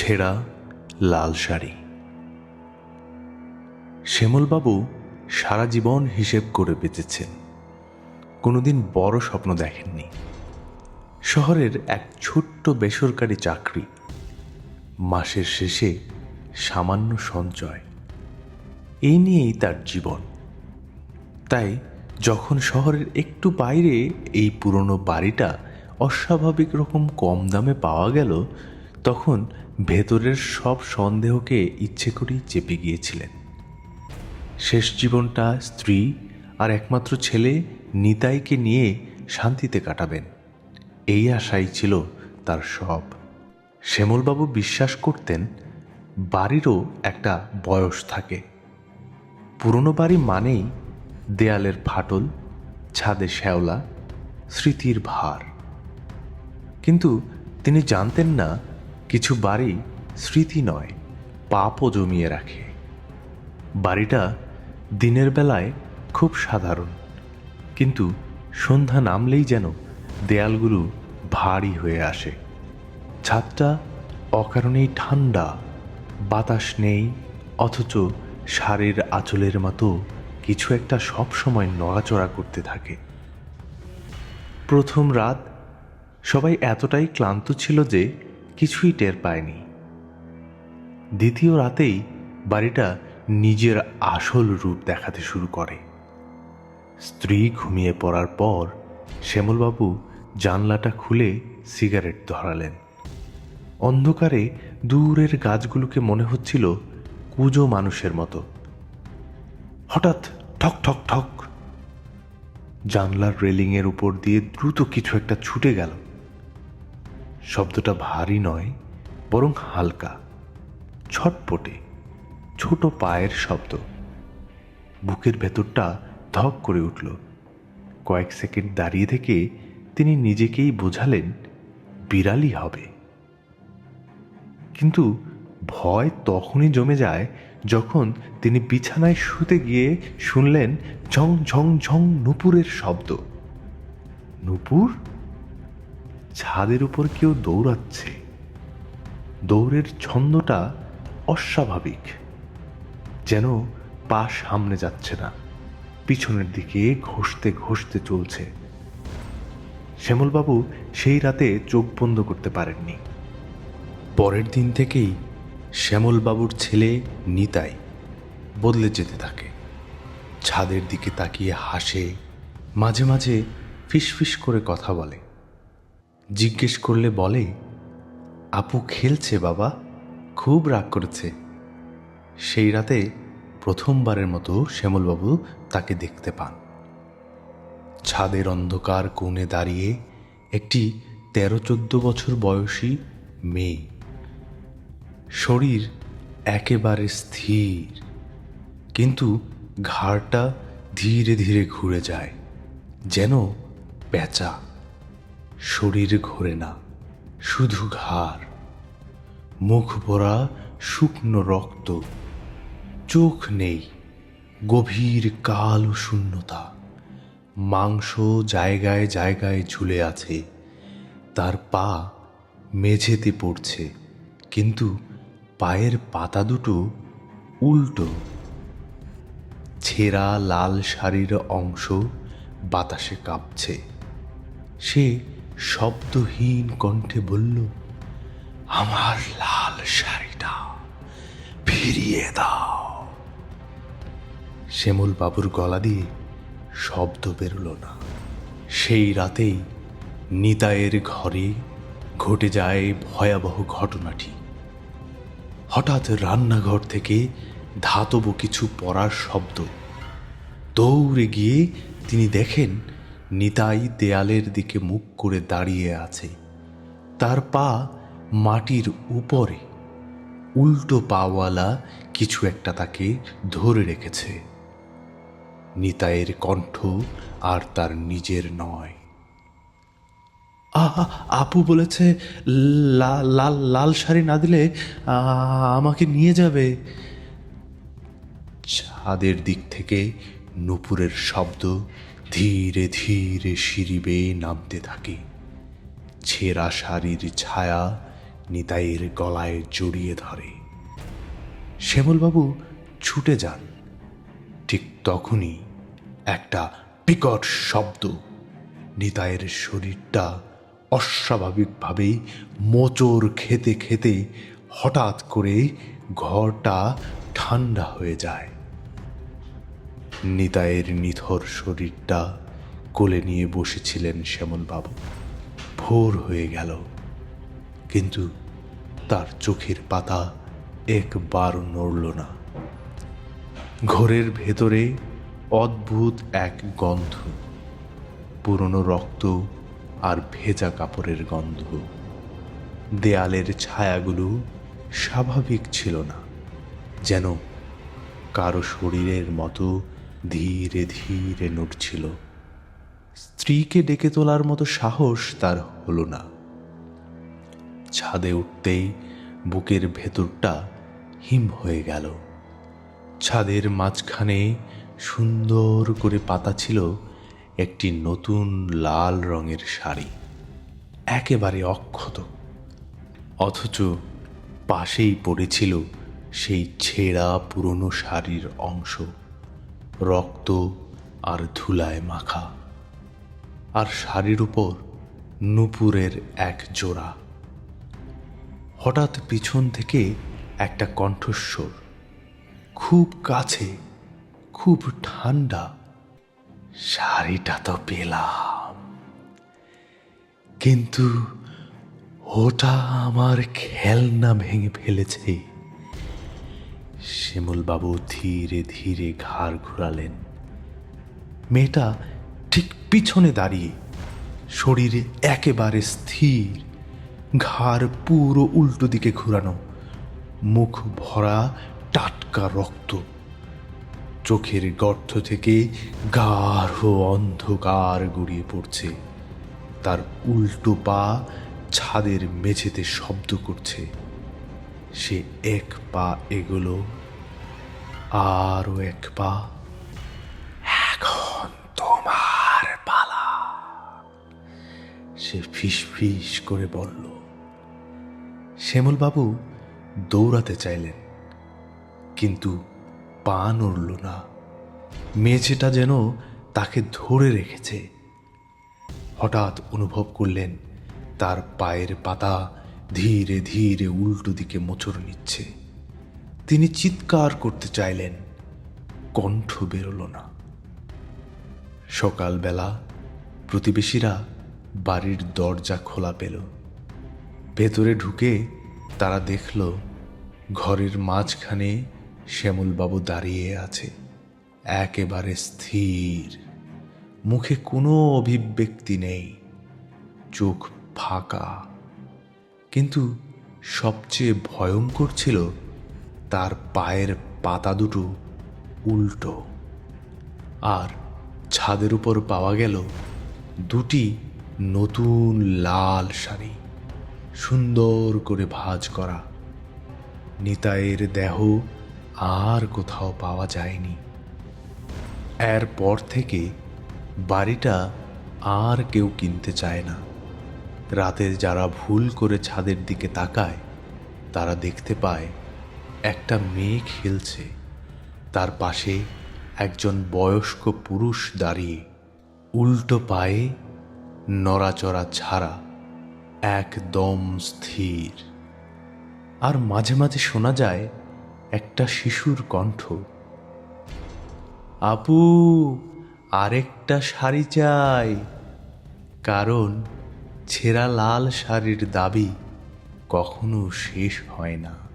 ছেঁড়া লাল শাড়ি। শ্যামলবাবু সারা জীবন হিসেব করে বেঁচেছেন। কোনোদিন বড় স্বপ্ন দেখেননি। শহরের এক ছোট্ট বেসরকারি চাকরি। মাসের শেষে সামান্য সঞ্চয়। এই নিয়েই তার জীবন। তাই যখন শহরের একটু বাইরে এই পুরনো বাড়িটা অস্বাভাবিক রকম কম দামে পাওয়া গেল তখন ভেতরের সব সন্দেহকে ইচ্ছে করেই চেপে গিয়েছিলেন। শেষ জীবনটা স্ত্রী আর একমাত্র ছেলে নিতাইকে নিয়ে শান্তিতে কাটাবেন। এই আশাই ছিল তার সব। শ্যামলবাবু বিশ্বাস করতেন, বাড়িরও একটা বয়স থাকে। পুরনো বাড়ি মানেই দেয়ালের ফাটল, ছাদে শ্যাওলা, স্মৃতির ভার। কিন্তু তিনি জানতেন না কিছু বাড়ি স্মৃতি নয়, পাপও জমিয়ে রাখে। বাড়িটা দিনের বেলায় খুব সাধারণ, কিন্তু সন্ধ্যা নামলেই যেন দেয়ালগুলো ভারী হয়ে আসে। ছাদটা অকারণেই ঠান্ডা, বাতাস নেই, অথচ শাড়ির আঁচলের মতো কিছু একটা সবসময় নড়াচড়া করতে থাকে। প্রথম রাত সবাই এতটাই ক্লান্ত ছিল যে কিছুই টের পায়নি। দ্বিতীয় রাতেই বাড়িটা নিজের আসল রূপ দেখাতে শুরু করে। স্ত্রী ঘুমিয়ে পড়ার পর শ্যামলবাবু জানলাটা খুলে সিগারেট ধরালেন। অন্ধকারে দূরের গাছগুলোকে মনে হচ্ছিল কুজো মানুষের মতো। হঠাৎ ঠক ঠক ঠক। জানলার রেলিংয়ের উপর দিয়ে দ্রুত কিছু একটা ছুটে গেল। শব্দটা ভারী নয়, বরং হালকা, ছটপটে, ছোট পায়ের শব্দ। বুকের ভেতরটা ধক করে উঠল। কয়েক সেকেন্ড দাঁড়িয়ে থেকে তিনি নিজেকেই বোঝালেন, বিড়ালই হবে। কিন্তু ভয় তখনই জমে যায় যখন তিনি বিছানায় শুতে গিয়ে শুনলেন ঝং ঝং ঝং নুপুরের শব্দ। নুপুর? ছাদের উপর কেউ দৌড়াচ্ছে। দৌড়ের ছন্দটা অস্বাভাবিক। যেন পা সামনে যাচ্ছে না। পিছনের দিকে ঘষতে ঘষতে চলছে। শ্যামলবাবু সেই রাতে চোখ বন্ধ করতে পারেননি। পরের দিন থেকেই শ্যামলবাবুর ছেলে নিতাই বদলে যেতে থাকে। ছাদের দিকে তাকিয়ে হাসে, মাঝে মাঝে ফিসফিস করে কথা বলে। জিজ্ঞেস করলে বলে, আপু খেলছে বাবা, খুব রাগ করেছে। সেই রাতে প্রথমবারের মতো শ্যামলবাবু তাকে দেখতে পান। ছাদের অন্ধকার কোণে দাঁড়িয়ে একটি তেরো চোদ্দ বছর বয়সী মেয়ে। শরীর একেবারে স্থির, কিন্তু ঘাড়টা ধীরে ধীরে ঘুরে যায়, যেন পেঁচা শরীর ঘোরে না, শুধু ঘাড়। মুখ ভরা শুকনো রক্ত, চোখ নেই, গভীর কালো শূন্যতা। মাংস জায়গায় জায়গায় ঝুলে আছে, তার পা মেঝেতে পড়ছে, কিন্তু পায়ের পাতা দুটো উল্টো। ছেঁড়া লাল শাড়ির অংশ বাতাসে কাঁপছে। সে শব্দহীন কণ্ঠে বলল, আমার লাল শাড়িটা ফিরিয়ে দাও। শ্যামল বাবুর গলা দিয়ে শব্দ বেরোল না। সেই রাতেই নিতায়ের ঘরে ঘটে যায় ভয়াবহ ঘটনাটি। হঠাৎ রান্নাঘর থেকে ধাতব কিছু পড়ার শব্দ। দৌড়ে গিয়ে তিনি দেখেন নিতাই দেয়ালের দিকে মুখ করে দাঁড়িয়ে আছে। তার পা মাটির উপরে। উল্টো পাওয়ালা কিছু একটা তাকে ধরে রেখেছে। নিতাইয়ের কণ্ঠ আর তার নিজের নয়। আহা, আপু বলেছে লাল লাল শাড়ি না দিলে আমাকে নিয়ে যাবে। ছাদের দিক থেকে নুপুরের শব্দ ধীরে ধীরে সিঁড়ি বেয়ে নামতে থাকে। ছেঁড়া শাড়ির ছায়া নিতাইয়ের গলায় জড়িয়ে ধরে। শ্যামলবাবু ছুটে যান। ঠিক তখনই একটা বিকট শব্দ নিতাইয়ের শরীরটা অস্বাভাবিকভাবে মোচড় খেতে খেতে হঠাৎ করে ঘরটা ঠান্ডা হয়ে যায়। নিতাইয়ের নিথর শরীরটা কোলে নিয়ে বসেছিলেন শ্যামলবাবু ভোর হয়ে গেল, কিন্তু তার চোখের পাতা একবার নড়ল না। ঘরের ভেতরে অদ্ভুত এক গন্ধ, পুরনো রক্ত আর ভেজা কাপড়ের গন্ধ। দেয়ালের ছায়াগুলো স্বাভাবিক ছিল না, যেন কারও শরীরের মতো ধীরে ধীরে নড়ছিল। স্ত্রীকে ডেকে তোলার মতো সাহস তার হলো না। ছাদে উঠতেই বুকের ভেতরটা হিম হয়ে গেল। ছাদের মাঝখানে সুন্দর করে পাতা ছিল একটি নতুন লাল রঙের শাড়ি। একেবারে অক্ষত। অথচ পাশেই পড়েছিল সেই ছেঁড়া পুরনো শাড়ির অংশ। রক্ত আর ধুলায় মাখা। আর শাড়ির উপর নুপুরের এক জোড়া। হঠাৎ পিছন থেকে একটা কণ্ঠস্বর। খুব কাছে, খুব ঠান্ডা। শাড়িটা তো পেলাম। কিন্তু ওটা আমার খেলনা ভেঙে ফেলেছে। শিমুলবাবু ধীরে ধীরে ঘাড় ঘোরালেন। মেয়েটা ঠিক পিছনে দাঁড়িয়ে শরীরে একেবারে স্থির, ঘাড় পুরো উল্টো দিকে ঘুরানো, মুখ ভরা টাটকা রক্ত। চোখের গর্ত থেকে গাঢ় অন্ধকার গড়িয়ে পড়ছে। তার উল্টো পা ছাদের মেঝেতে শব্দ করছে। সে এক পা এগোলো, আরও এক পা। এখন তোমার পালা। সে ফিস ফিস করে বলল, শ্যামলবাবু, দৌড়াতে চাইলেন, কিন্তু পা নড়ল না। মেঝেটা যেন তাকে ধরে রেখেছে। হঠাৎ অনুভব করলেন, তার পায়ের পাতা ধীরে ধীরে উল্টো দিকে মোচড় নিচ্ছে। তিনি চিৎকার করতে চাইলেন, কণ্ঠ বেরোল না। সকালবেলা প্রতিবেশীরা বাড়ির দরজা খোলা পেল। ভেতরে ঢুকে তারা দেখল, ঘরের মাঝখানে শ্যামলবাবু দাঁড়িয়ে আছে। একেবারে স্থির। মুখে কোনো অভিব্যক্তি নেই। চোখ ফাঁকা। কিন্তু সবচেয়ে ভয়ঙ্কর ছিল তার পায়ের পাতা দুটো উল্টো। আর ছাদের উপর পাওয়া গেল দুটি নতুন লাল শাড়ি, সুন্দর করে ভাঁজ করা। নিতাইয়ের দেহ আর কোথাও পাওয়া যায়নি। এরপর থেকে বাড়িটা আর কেউ কিনতে চায় না। রাতে যারা ভুল করে ছাদের দিকে তাকায়, তারা দেখতে পায় একটা মেয়ে খেলছে তার পাশে একজন বয়স্ক পুরুষ দাঁড়িয়ে উল্টো পায়ে নড়াচড়া ছাড়া একদম স্থির। আর মাঝে মাঝে শোনা যায় একটা শিশুর কণ্ঠ। আপু, আরেকটা শাড়ি চাই। কারণ ছেঁড়া লাল শাড়ির দাবি কখনো শেষ হয় না।